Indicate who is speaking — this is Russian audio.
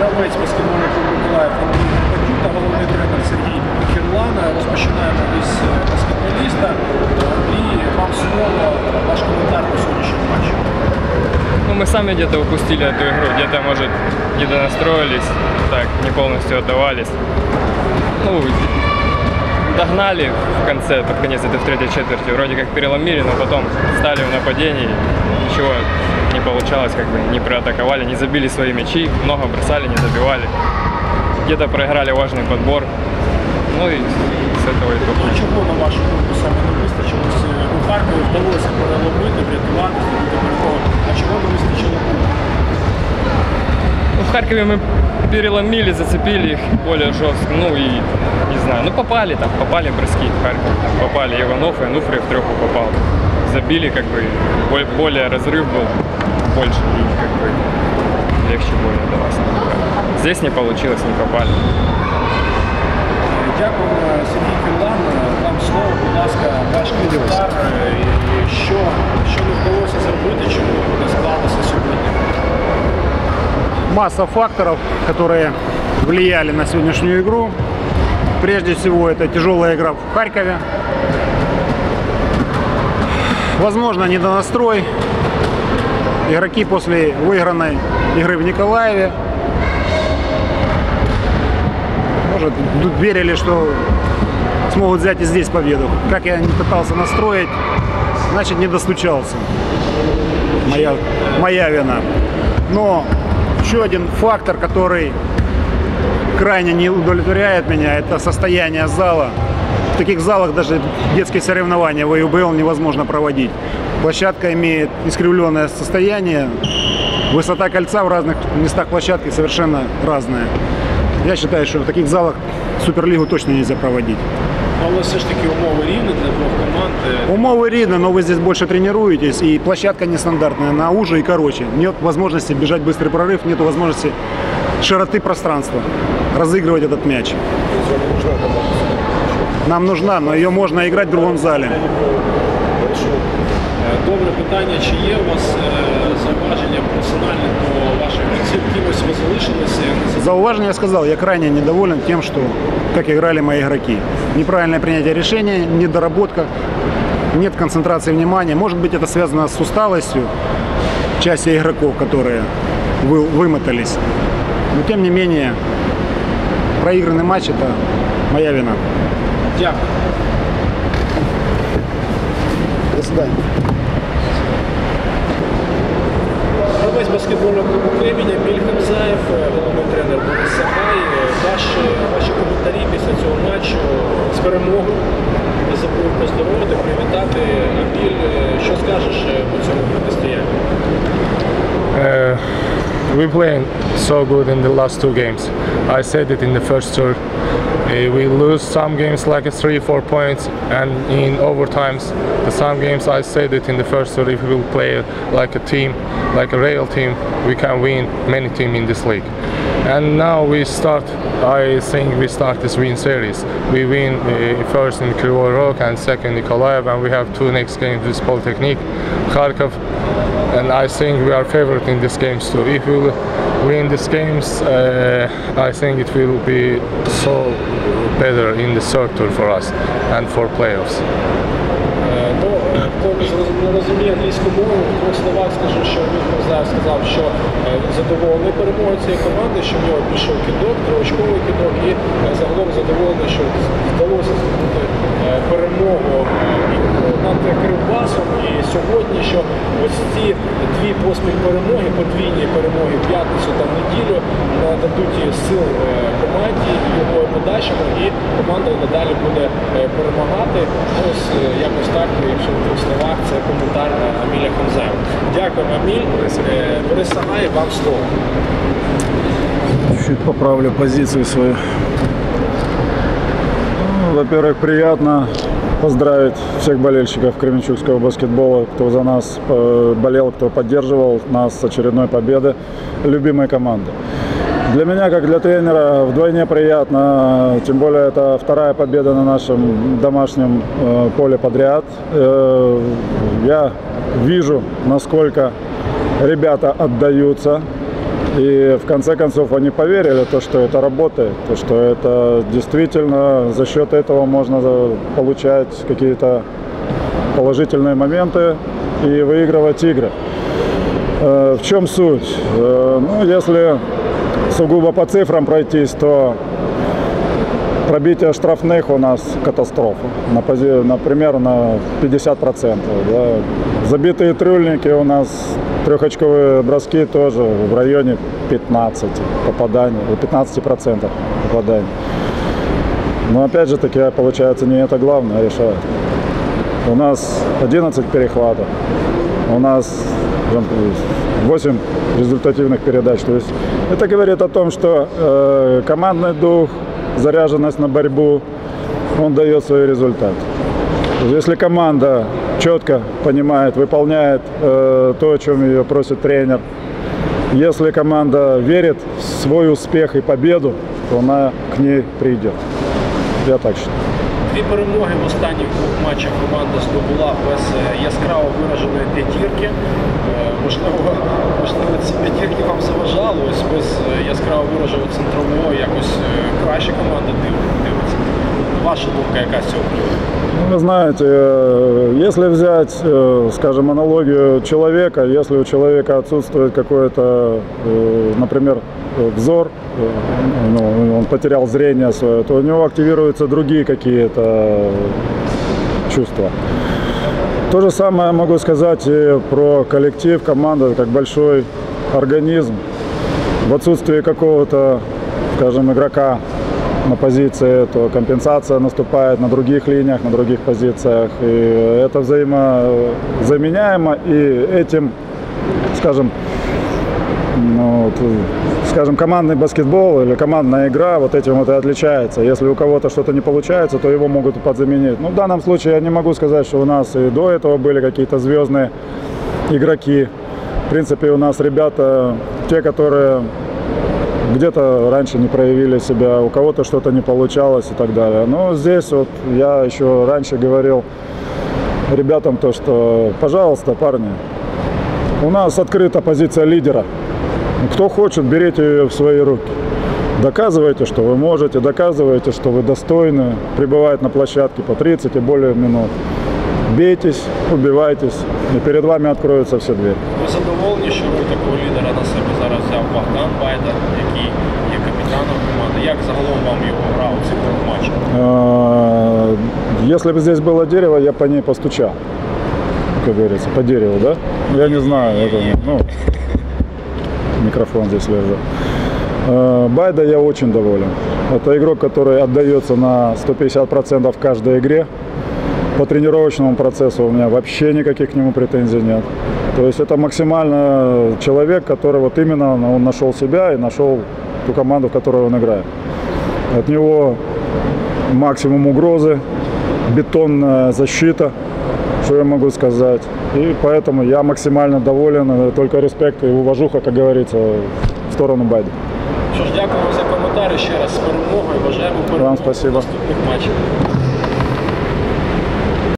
Speaker 1: гравець баскетбольного клубу Миколаїв Андрій Горбатюк та головний тренер Сергій Кірлан. Розпочинаємо із е, баскетболіста. Андрій, вам слово, ваш коментар по сьогоднішньому матчу.
Speaker 2: Ну, мы сами где-то упустили эту игру, где-то, может, не донастроились, так, не полностью отдавались. Ну, догнали в конце, под конец этой в третьей четверти, вроде как переломили, но потом стали в нападении, ничего не получалось, как бы не проатаковали, не забили свои мячи, много бросали, не забивали. Где-то проиграли важный подбор, ну и с этого и только.
Speaker 1: чого, на вашу думку, саме не вистачило? Ось, е, У Харкові вдалося переломити, врятувати. А чого не вистачило?
Speaker 2: Ну, в Харькове мы переломили, зацепили их более жестко. Ну и, не знаю, ну попали там, попали броски в Харьков. Попали Иванов, и Ануфриев в треху попал. Забили, как бы, бо- более разрыв был больше, и как бы легче более далось. Здесь не получилось, не попали.
Speaker 1: Е, Дякуємо, Сергій Кірлан. Е, Вам слово, будь ласка, ваш коментар. е, і Що, що не вдалося зробити, чому не склалося сьогодні?
Speaker 3: Масса факторов, которые влияли на сегодняшнюю игру. Прежде всего, это тяжелая игра в Харькове. Возможно, недонастрой. Игроки после выигранной игры в Николаеве может, верили, что смогут взять и здесь победу. Как я не пытался настроить, значит, не достучался. Моя, моя вина. Но еще один фактор, который крайне не удовлетворяет меня, это состояние зала. В таких залах даже детские соревнования в АЮБЛ невозможно проводить. Площадка имеет искривленное состояние, высота кольца в разных местах площадки совершенно разная. Я считаю, что в таких залах Суперлигу точно нельзя проводить.
Speaker 1: Але все ж таки умови рівні для двох команд. Е,
Speaker 3: Умовы видно, но вы здесь больше тренируетесь, и площадка нестандартная, она уже и короче. Нет возможности бежать быстрый прорыв, нет возможности широты пространства, разыгрывать этот мяч. Нам нужна, но ее можно играть в другом зале.
Speaker 1: Добре питання, чи є у вас е, зауваження персональне до ваших гравців? Кимось ви залишилися? не
Speaker 3: За уважение я сказал, я крайне недоволен тем, что как играли мои игроки. Неправильное принятие решения, недоработка, нет концентрации внимания. Может быть, это связано с усталостью части игроков, которые вы- вымотались. Но тем не менее, проигранный матч – это моя вина.
Speaker 1: Дякую.
Speaker 3: До свидания.
Speaker 1: Гравець баскетбольного клубу Кремінь Еміль Хамзаєв, е, головний тренер Борис Сагай. Е, Ваші, ваші коментарі після цього матчу з перемогою. Еміль, е, що скажеш е, по цьому протистоянню?
Speaker 4: Uh, we playing so good in the last two games. I said it in the first tour. Uh, we lose some games like a three, four points, and in overtimes, the some games I said it in the first tour. If we will play like a team, like a real team, we can win many team in this league. And now we start. I think we start this win series. We win uh, first in Kryvyi Rog and second in Nikolaev, and we have two next games with Polytechnic, Kharkov, and I think we are favorite in these games too. If we win these games, uh, I think it will be so better in the third tour for us and for playoffs.
Speaker 1: Хто не розуміє англійську мову, в двох словах скажу, що Еміль Хамзаєв сказав, що е, він задоволений перемогою цієї команди, що в нього пішов кидок, триочковий кидок, і е, загалом задоволений, що вдалося здобути е, перемогу над Кривбасом. І сьогодні, що ось ці дві поспіль перемоги, подвійні перемоги п'ятницю та неділю нададуть сил е, команді і його подальшому, і команда надалі буде е, перемагати. Ось е, якось так, якщо в двох словах, це коментар на Аміля Хамзаєва. Дякуємо, Аміль. Е, Борис Сагай, вам слово.
Speaker 5: Чуть поправлю позицию свою. Ну, Во-первых, приятно поздравить всех болельщиков кременчугского баскетбола, кто за нас э, болел, кто поддерживал нас с очередной победы любимой команды. Для меня, как для тренера, вдвойне приятно, тем более это вторая победа на нашем домашнем э, поле подряд. Э, я вижу, насколько ребята отдаются, И в конце концов они поверили, то, что это работает, то, что это действительно за счет этого можно получать какие-то положительные моменты и выигрывать игры. Э, В чем суть? Э, Ну, если сугубо по цифрам пройтись, то пробитие штрафных у нас катастрофа. Например, на 50%. Да. Забитые трюльники у нас, трехочковые броски тоже в районе 15 попаданий, э, 15% попаданий. Но опять же таки, получается, не это главное решает. У нас 11 перехватов. У нас прям 8 результативных передач. То есть это говорит о том, что э, командный дух, заряженность на борьбу, он дает свои результаты. Если команда четко понимает, выполняет э, то, о чем ее просит тренер, если команда верит в свой успех и победу, то она к ней придет. Я так считаю.
Speaker 1: Дві перемоги в останніх двох матчах команда здобула без е, яскраво вираженої п'ятірки. Е, Можливо, можливо, ці п'ятірки вам заважали, ось без е, яскраво вираженого центрового якось краще команда дивиться. Ваша думка цього приводу?
Speaker 5: Ну, Вы знаете, э, если взять, э, скажем, аналогию человека, если у человека отсутствует какой-то, э, например, взор, ну, он потерял зрение свое, то у него активируются другие какие-то чувства. То же самое могу сказать и про коллектив, команду, как большой организм. В отсутствии какого-то, скажем, игрока на позиции, то компенсация наступает на других линиях, на других позициях. И это взаимозаменяемо, и этим, скажем, ну, вот, скажем, командный баскетбол или командная игра вот этим вот и отличается. Если у кого-то что-то не получается, то его могут подзаменить. Ну, в данном случае я не могу сказать, что у нас и до этого были какие-то звездные игроки. В принципе, у нас ребята, те, которые где-то раньше не проявили себя, у кого-то что-то не получалось и так далее. Но здесь вот я еще раньше говорил ребятам то, что, пожалуйста, парни, у нас открыта позиция лидера. Кто хочет, берите ее в свои руки. Доказывайте, что вы можете, доказывайте, что вы достойны пребывать на площадке по 30 и более минут. Бейтесь, убивайтесь, и перед вами откроются все двери.
Speaker 1: Ви задоволені, що роль такого лідера на себе взяв Богдан Байда, який є капітаном команди. Як загалом вам його гра у цих двох матчах?
Speaker 5: Э, Если бы здесь было дерево, я по ней постучал. Как говорится, по дереву, да? Я не знаю, это, ну, микрофон здесь лежит. Э, Байда я очень доволен. Это игрок, который отдается на 150% в каждой игре. По тренировочному процессу у меня вообще никаких к нему претензий нет. То есть это максимально человек, который вот именно он нашел себя и нашел ту команду, в которой он играет. От него максимум угрозы, бетонная защита, что я могу сказать. И поэтому я максимально доволен, э, только респект и уважуха, как говорится, в сторону Байда.
Speaker 1: Що ж, дякуємо за коментарі ще раз з перемогою. Бажаємо перемоги
Speaker 5: спасибо.
Speaker 1: в наступних матчах.